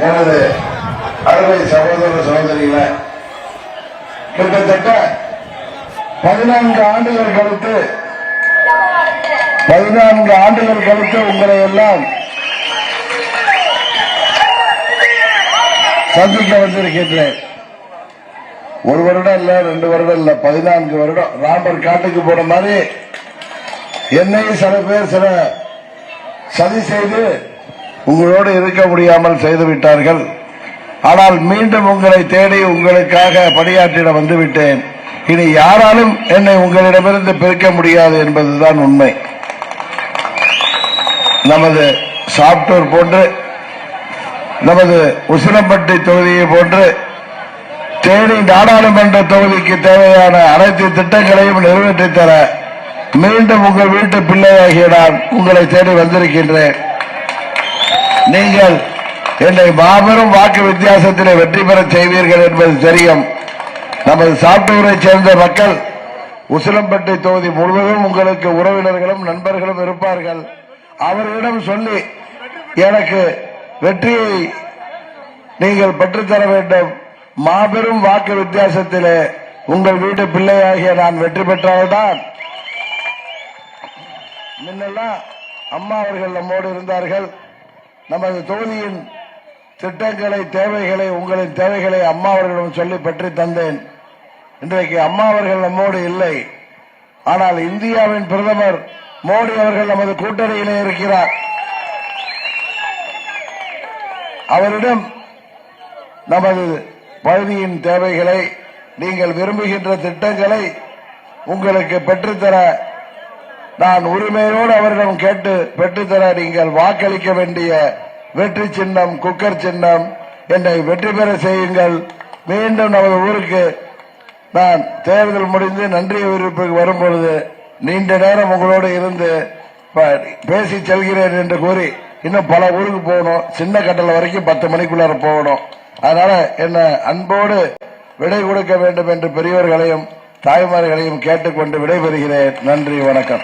எனது அருமை சகோதர சகோதரிகளை கிட்டத்தட்ட பதினான்கு ஆண்டுகள் கழித்து பதினான்கு ஆண்டுகள் கழித்து உங்களை எல்லாம் சந்திக்க வந்திருக்கின்றேன். ஒரு வருடம் இல்ல ரெண்டு வருடம் இல்ல பதினான்கு வருடம். ராமர் காட்டுக்கு போன மாதிரி என்னையும் சில பேர் சில சதி செய்து உங்களோடு இருக்க முடியாமல் செய்து விட்டார்கள். ஆனால் மீண்டும் உங்களை தேடி உங்களுக்காக பணியாற்றிட வந்துவிட்டேன் இனி யாராலும் என்னை உங்களிடமிருந்து பிரிக்க முடியாது என்பதுதான் உண்மை. நமது சாப்டூர் போன்று நமது உசிலம்பட்டி தொகுதியை போன்று தேனி நாடாளுமன்ற தொகுதிக்கு தேவையான அனைத்து திட்டங்களையும் நிறைவேற்றித் தர மீண்டும் உங்கள் வீட்டு பிள்ளையாகிய நான் உங்களை தேடி வந்திருக்கின்றேன். நீங்கள் என்னை மாபெரும் வாக்கு வித்தியாசத்திலே வெற்றி பெறச் செய்வீர்கள் என்பது தெரியும். நமது சாப்டூரை சேர்ந்த மக்கள் உசிலம்பட்டி தொகுதி முழுவதும் உங்களுக்கு உறவினர்களும் நண்பர்களும் இருப்பார்கள். அவர்களிடம் சொல்லி எனக்கு வெற்றியை நீங்கள் பெற்றுத்தர வேண்டும். மாபெரும் வாக்கு வித்தியாசத்திலே உங்கள் வீட்டு பிள்ளையாகிய நான் வெற்றி பெற்றால்தான் முன்னெல்லாம் அம்மா அவர்கள் நம்மோடு இருந்தார்கள். நமது தொகுதியின் திட்டங்களை தேவைகளை உங்களின் தேவைகளை அம்மா அவர்களிடம் சொல்லி பெற்று தந்தேன். இன்றைக்கு அம்மா அவர்கள் நம்மோடு இல்லை. ஆனால் இந்தியாவின் பிரதமர் மோடி அவர்கள் நமது கூட்டணியிலே இருக்கிறார். அவரிடம் நமது பகுதியின் தேவைகளை நீங்கள் விரும்புகின்ற திட்டங்களை உங்களுக்கு பெற்றுத்தர நான் உரிமையோடு அவரிடம் கேட்டு பெற்றுத்தர நீங்கள் வாக்களிக்க வேண்டிய வெற்றி சின்னம் குக்கர் சின்னம் என்னை வெற்றி பெற செய்யுங்கள். மீண்டும் நமது ஊருக்கு நான் தேர்தல் முடிந்து நன்றி அறிவிப்புக்கு வரும்பொழுது நீண்ட நேரம் உங்களோடு இருந்து ப- பேசி செல்கிறேன் என்று கூறி இன்னும் பல ஊருக்கு போகணும். சின்ன கட்டளை வரைக்கும் பத்து மணிக்குள்ளார போகணும். அதனால என்ன அன்போடு விடை கொடுக்க வேண்டும் என்று பெரியவர்களையும் தாய்மார்களையும் கேட்டுக்கொண்டு விடைபெறுகிறேன். நன்றி வணக்கம்.